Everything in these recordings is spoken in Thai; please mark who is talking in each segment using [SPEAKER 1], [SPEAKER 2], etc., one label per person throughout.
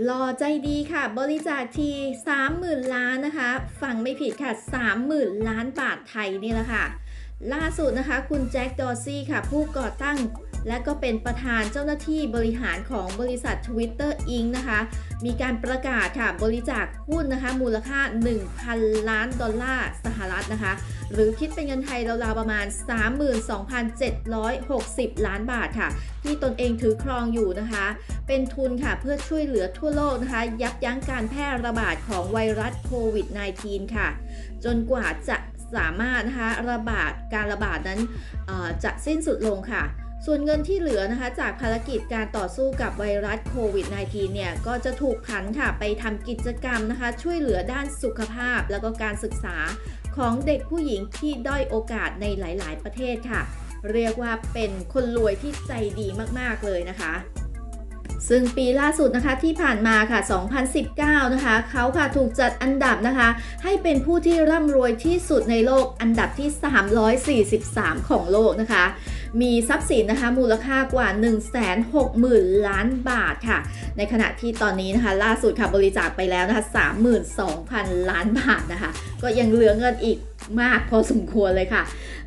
[SPEAKER 1] หล่อใจดีค่ะ บริจาคที30,000 ล้านนะคะฟังไม่ผิดค่ะ 30,000 ล้านบาทไทยนี่แหละค่ะ ล่าสุดนะคะ คุณแจ็คดอร์ซี่ค่ะ ผู้ก่อตั้ง และก็เป็นประธานเจ้าหน้าที่บริหารของบริษัท Twitter Inc. นะคะ มีการประกาศค่ะบริจาคหุ้นนะคะ มูลค่า 1,000 ล้านดอลลาร์สหรัฐนะคะ หรือคิดเป็นเงินไทยราวๆประมาณ 32,760 ล้านบาทค่ะ ที่ตนเองถือครองอยู่นะคะ เป็นทุนค่ะเพื่อช่วยเหลือทั่วโลกนะคะ ยับยั้งการแพร่ระบาดของไวรัสโควิด -19 ค่ะ จนกว่าจะสามารถนะคะระบาดการระบาดนั้นจะสิ้นสุดลงค่ะ ส่วนเงินที่เหลือนะคะจากภารกิจการต่อสู้กับไวรัสโควิด -19 เนี่ยก็จะถูกผันค่ะไปทำกิจกรรมนะคะ ช่วยเหลือด้านสุขภาพแล้วก็การศึกษาของเด็กผู้หญิงที่ด้อยโอกาสในหลาย ๆ ประเทศค่ะ เรียกว่าเป็นคนรวยที่ใจดีมาก ๆ เลยนะคะ ซึ่งปีล่าสุดนะคะที่ผ่านมาค่ะ 2019 นะคะ เขาค่ะถูกจัดอันดับนะคะ ให้เป็นผู้ที่ร่ำรวยที่สุดในโลกอันดับที่ 343 ของโลกนะคะ มีทรัพย์สินนะคะมูลค่ากว่า 160,000 ล้านบาทค่ะ ในขณะที่ตอนนี้นะคะ ล่าสุดค่ะบริจาคไปแล้วนะคะ 32,000 ล้านบาทนะคะ ก็ยังเหลือเงินอีก มากพอสมควรเลยค่ะ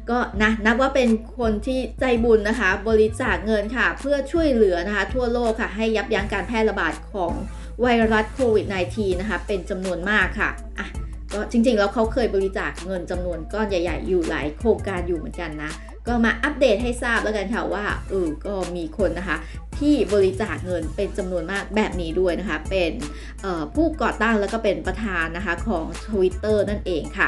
[SPEAKER 1] ก็นะนับว่าเป็นคนที่ใจบุญนะคะ บริจาคเงินค่ะ เพื่อช่วยเหลือนะคะ ทั่วโลกค่ะ ให้ยับยั้งการแพร่ระบาดของไวรัสโควิด -19 นะคะ เป็นจำนวนมากค่ะอะก็จริงๆ แล้วเขาเคยบริจาคเงินจำนวนก้อนใหญ่ ๆ อยู่หลายโครงการอยู่เหมือนกันนะ ก็มาอัปเดตให้ทราบแล้วกันค่ะว่าเออก็มีคนนะคะ ที่บริจาคเงินเป็นจำนวนมากแบบนี้ด้วยนะคะ เป็นออผู้ก่อตั้งแล้วก็เป็นประธานนะคะของ Twitter นั่นเองค่ะ